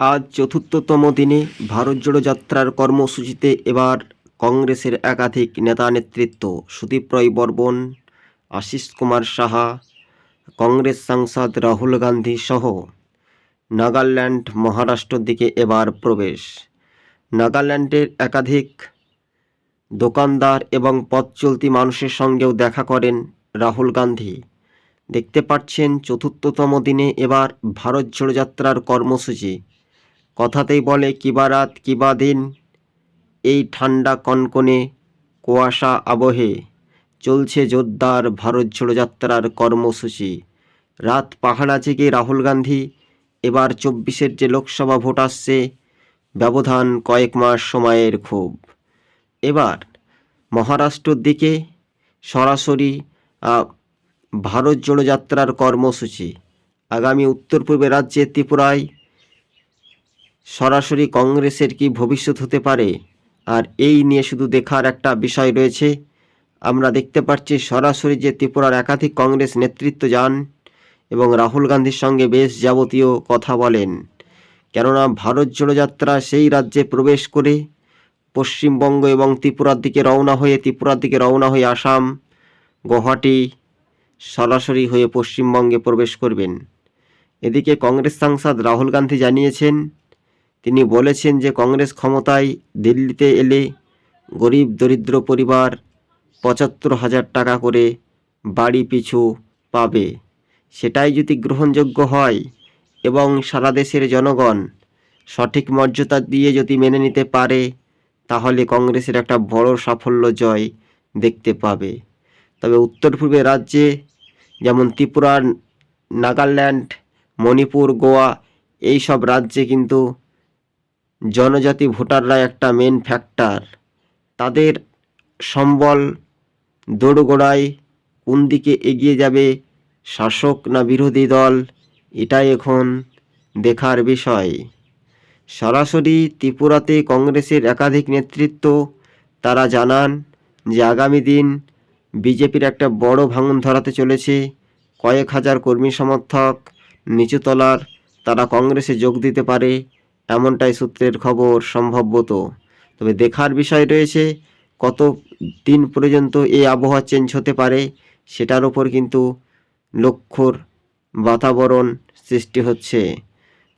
আজ চতুর্থতম দিনে ভারত জোড়ো যাত্রার কর্মসূচিতে এবার কংগ্রেসের একাধিক নেতা নেতৃত্ব। সুদীপ রায় বর্মন, আশিস কুমার সাহা, কংগ্রেস সাংসদ রাহুল গান্ধী সহ নাগাল্যান্ড, মহারাষ্ট্রের দিকে এবার প্রবেশ। নাগাল্যান্ডের একাধিক দোকানদার এবং পথ চলতি মানুষের সঙ্গেও দেখা করেন রাহুল গান্ধী। দেখতে পাচ্ছেন, চতুর্থতম দিনে এবার ভারত জোড়ো যাত্রার কর্মসূচি। কথাতেই বলে কিবা রাত কিবা দিন, এই ঠান্ডা কনকনে কুয়াশা আবহে, চলছে জোরদার ভারত জোড়ো যাত্রার কর্মসূচি। রাত পাহাড়া জেগে রাহুল গান্ধী, এবার চব্বিশের যে লোকসভা ভোট আসছে, ব্যবধান কয়েক মাস সময়ের খুব এবার মহারাষ্ট্রর দিকে সরাসরি ভারত জোড়ো যাত্রার কর্মসূচি। আগামী উত্তর পূর্বে রাজ্যে ত্রিপুরায় সরাসরি কংগ্রেসের কি ভবিষ্যৎ হতে পারে? আর এই নিয়ে শুধু দেখার একটা বিষয় রয়েছে। আমরা দেখতে পাচ্ছি সরাসরি যে ত্রিপুরার একাধিক কংগ্রেস নেতৃত্ব যান এবং রাহুল গান্ধীর সঙ্গে বেশ যাবতীয় কথা বলেন। কেননা ভারত জোড়ো যাত্রা সেই রাজ্যে প্রবেশ করে পশ্চিমবঙ্গ এবং ত্রিপুরার দিকে রওনা হয়ে, ত্রিপুরার দিকে রওনা হয়ে আসাম, গুয়াহাটি সরাসরি হয়ে পশ্চিমবঙ্গে প্রবেশ করবেন। এদিকে কংগ্রেস সাংসদ রাহুল গান্ধী জানিয়েছেন তিনি বলেছেন যে কংগ্রেস ক্ষমতায় দিল্লিতে এলে গরিব দরিদ্র পরিবার পঁচাত্তর হাজার টাকা করে বাড়ি পিছু পাবে। সেটাই যদি গ্রহণযোগ্য হয় এবং সারা দেশের জনগণ সঠিক মর্যাদা দিয়ে যদি মেনে নিতে পারে, তাহলে কংগ্রেসের একটা বড় সাফল্য জয় দেখতে পাবে। তবে উত্তর পূর্বে রাজ্যে যেমন ত্রিপুরা, নাগাল্যান্ড, মণিপুর, গোয়া এই সব রাজ্যে কিন্তু জনজাতি ভোটাররা একটা মেন ফ্যাক্টর তাদের সম্বল দোড়গোড়ায় কোন দিকে এগিয়ে যাবে, শাসক না বিরোধী দল, এটাই এখন দেখার বিষয়। সরাসরি ত্রিপুরাতে কংগ্রেসের একাধিক নেতৃত্ব, তারা জানান যে আগামী দিন বিজেপির একটা বড় ভাঙন ধরাতে চলেছে। কয়েক হাজার কর্মী সমর্থক নিচুতলার, তারা কংগ্রেসে যোগ দিতে পারে। এমনটাই সূত্রের খবর সম্ভবত। তবে দেখার বিষয় রয়েছে, কত দিন পর্যন্ত এই আবহাওয়া চেঞ্জ হতে পারে, সেটার ওপর কিন্তু লক্ষ্যর বাতাবরণ সৃষ্টি হচ্ছে।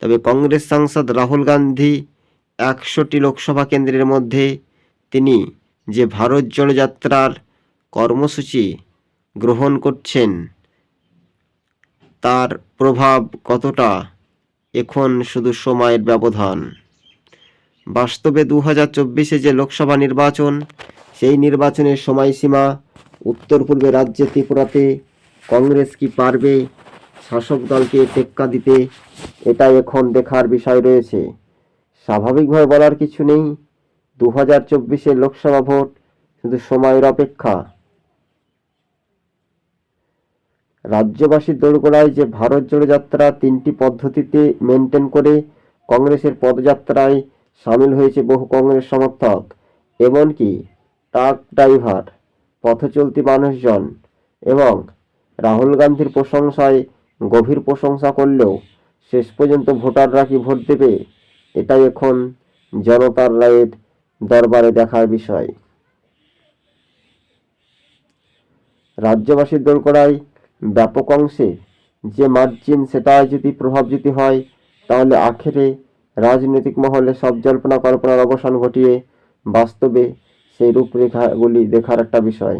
তবে কংগ্রেস সাংসদ রাহুল গান্ধী একশোটি লোকসভা কেন্দ্রের মধ্যে তিনি যে ভারত জোড়ো যাত্রার কর্মসূচি গ্রহণ করছেন, তার প্রভাব কতটা? এখন শুধু সময়ের ব্যবধান। বাস্তবে দু হাজার চব্বিশে যে লোকসভা নির্বাচন, সেই নির্বাচনের সময়সীমা উত্তর পূর্বে রাজ্যে ত্রিপুরাতে কংগ্রেস কি পারবে, শাসক দলকে টেক্কা দিতে, এটা এখন দেখার বিষয় রয়েছে। স্বাভাবিকভাবে বলার কিছু নেই দু হাজার চব্বিশের লোকসভা ভোট শুধু সময়ের অপেক্ষা। রাজ্যবাসীর দোরগোড়ায় যে ভারত জোড়ো যাত্রা তিনটি পদ্ধতিতে মেনটেন করে কংগ্রেসের পদযাত্রায় সামিল হয়েছে বহু কংগ্রেস সমর্থক। এমনকি ট্রাক ড্রাইভার, পথচলতি মানুষজন এবং রাহুল গান্ধীর প্রশংসায় গভীর প্রশংসা করলেও শেষ পর্যন্ত ভোটাররা কি ভোট দেবে, এটাই এখন জনতার রায়ের দরবারে দেখার বিষয়। রাজ্যবাসীর দোরগোড়ায় ব্যাপক অংশে যে মার্জিন সেটা যদি প্রভাব যদি হয়, তাহলে আখেরে রাজনৈতিক মহলে সব জল্পনা কল্পনার অবসান ঘটিয়ে বাস্তবে সেই রূপরেখাগুলি দেখার একটা বিষয়।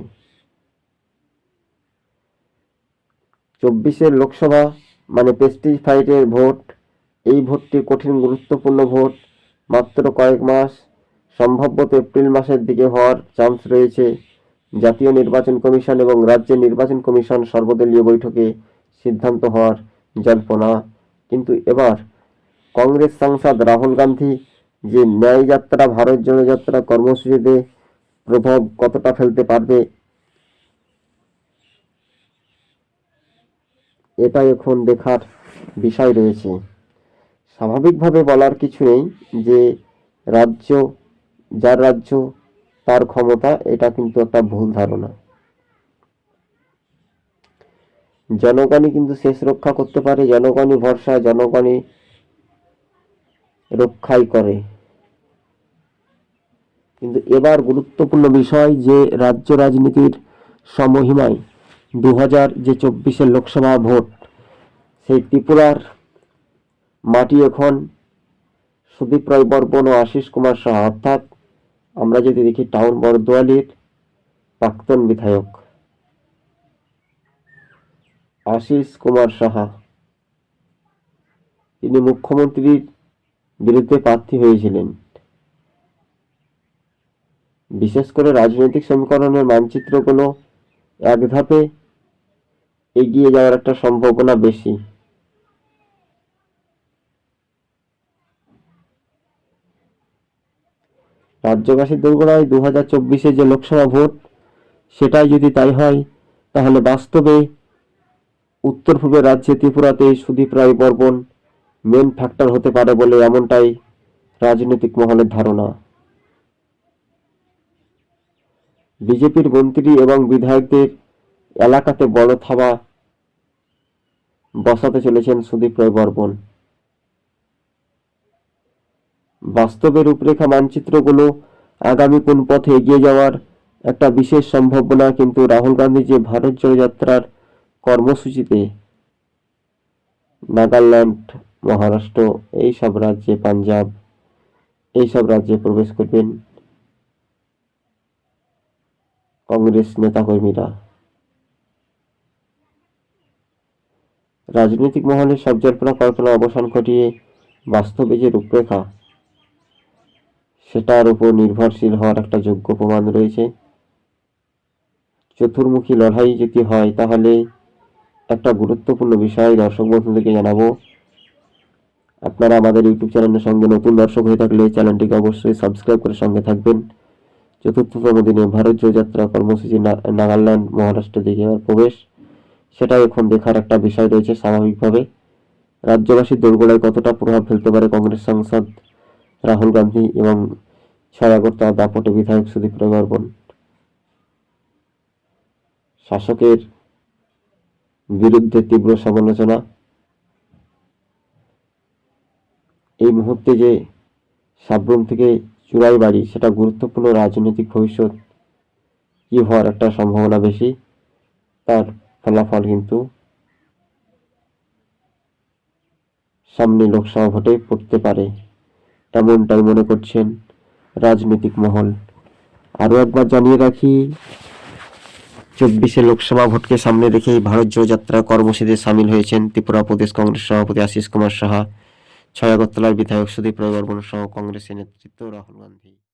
চব্বিশের লোকসভা মানে প্রেস্টিজ ফাইটের ভোট, এই ভোটটি কঠিন গুরুত্বপূর্ণ ভোট। মাত্র কয়েক মাস সম্ভবত এপ্রিল মাসের দিকে হওয়ার চান্স রয়েছে। জাতীয় নির্বাচন কমিশন এবং রাজ্যের নির্বাচন কমিশন সর্বদলীয় বৈঠকে সিদ্ধান্ত হওয়ার জল্পনা। কিন্তু এবার কংগ্রেস সাংসদ রাহুল গান্ধী যে ন্যায় যাত্রা, ভারত জোড়ো যাত্রা কর্মসূচিতে প্রভাব কতটা ফেলতে পারবে এটা এখন দেখার বিষয় রয়েছে। স্বাভাবিকভাবে বলার কিছু নেই যে রাজ্য, যার রাজ্য তার ক্ষমতা, এটা কিন্তু একটা ভুল ধারণা। জনগণই কিন্তু শেষ রক্ষা করতে পারে, জনগণই ভরসা, জনগণই রক্ষাই করে। কিন্তু এবার গুরুত্বপূর্ণ বিষয় যে রাজ্য রাজনীতির সমহিমায় দু হাজার যে চব্বিশের লোকসভা ভোট, সেই ত্রিপুরার মাটি এখন সুদীপ রায় বর্মন ও আশিস কুমার সাহা অর্থাৎ আমরা যদি দেখি টাউন বরদোয়ালির প্রাক্তন বিধায়ক আশিস কুমার সাহা, তিনি মুখ্যমন্ত্রীর বিরুদ্ধে প্রার্থী হয়েছিলেন। বিশেষ করে রাজনৈতিক সমীকরণের মানচিত্রগুলো এক ধাপে এগিয়ে যাওয়ার একটা সম্ভাবনা বেশি। রাজ্যবাসীর দুর্গড়ায় দু হাজার চব্বিশে যে লোকসভা ভোট, সেটাই যদি তাই হয়, তাহলে বাস্তবে উত্তর পূর্বের রাজ্যে ত্রিপুরাতে সুদীপ রায় বর্মন মেন ফ্যাক্টর হতে পারে বলে এমনটাই রাজনৈতিক মহলের ধারণা। বিজেপির মন্ত্রী এবং বিধায়কদের এলাকাতে বড় থাবা বসাতে চলেছেন সুদীপ রায় বর্মন বাস্তবের রূপরেখা মানচিত্রগুলো আগামী কোন পথে এগিয়ে যাওয়ার একটা বিশেষ সম্ভাবনা কিন্তু রাহুল গান্ধী যে ভারত জোড়ো যাত্রার কর্মসূচিতে নাগাল্যান্ড, মহারাষ্ট্র এই সব রাজ্যে পাঞ্জাব এই সব রাজ্যে প্রবেশ করবেন কংগ্রেস নেতাকর্মীরা। রাজনৈতিক মহলে সব জল্পনা কল্পনা অবসান ঘটিয়ে বাস্তবে যে রূপরেখা সেটার উপর নির্ভরশীল হওয়ার একটা যোগ্য প্রমাণ রয়েছে। চতুর্মুখী লড়াই যদি হয়, তাহলে একটা গুরুত্বপূর্ণ বিষয় দর্শক বন্ধুদেরকে জানাব। আপনারা আমাদের ইউটিউব চ্যানেলের সঙ্গে নতুন দর্শক হয়ে থাকলে চ্যানেলটিকে অবশ্যই সাবস্ক্রাইব করে সঙ্গে থাকবেন। চতুর্থতম দিনে ভারত জোড়ো যাত্রা কর্মসূচি নাগাল্যান্ড, মহারাষ্ট্র দিকে প্রবেশ। সেটা এখন দেখার একটা বিষয় রয়েছে স্বাভাবিকভাবে। রাজ্যবাসীর দোরগোড়ায় কতটা প্রভাব ফেলতে পারে কংগ্রেস সাংসদ রাহুল গান্ধী এবং আগরতলা দাপটে বিধায়ক সুদীপ রায় শাসকের বিরুদ্ধে তীব্র সমালোচনা। এই মুহূর্তে যে সাবরুম থেকে চূড়াই বাড়ি, সেটা গুরুত্বপূর্ণ রাজনৈতিক ভবিষ্যৎ কি হওয়ার একটা সম্ভাবনা বেশি, তার ফলাফল কিন্তু সামনে লোকসভা ভোটে পড়তে পারে। এমনটাই মনে করছেন রাজনৈতিক মহল। আরও একবার জানিয়ে রাখি, চব্বিশে লোকসভা ভোটকে সামনে রেখেই ভারত জোড়ো যাত্রা কর্মসূচিতে সামিল হয়েছেন ত্রিপুরা প্রদেশ কংগ্রেস সভাপতি আশিস কুমার সাহা, ছয় আগরতলার বিধায়ক সুদীপ রায় বর্মন সহ কংগ্রেসের নেতৃত্ব রাহুল গান্ধী।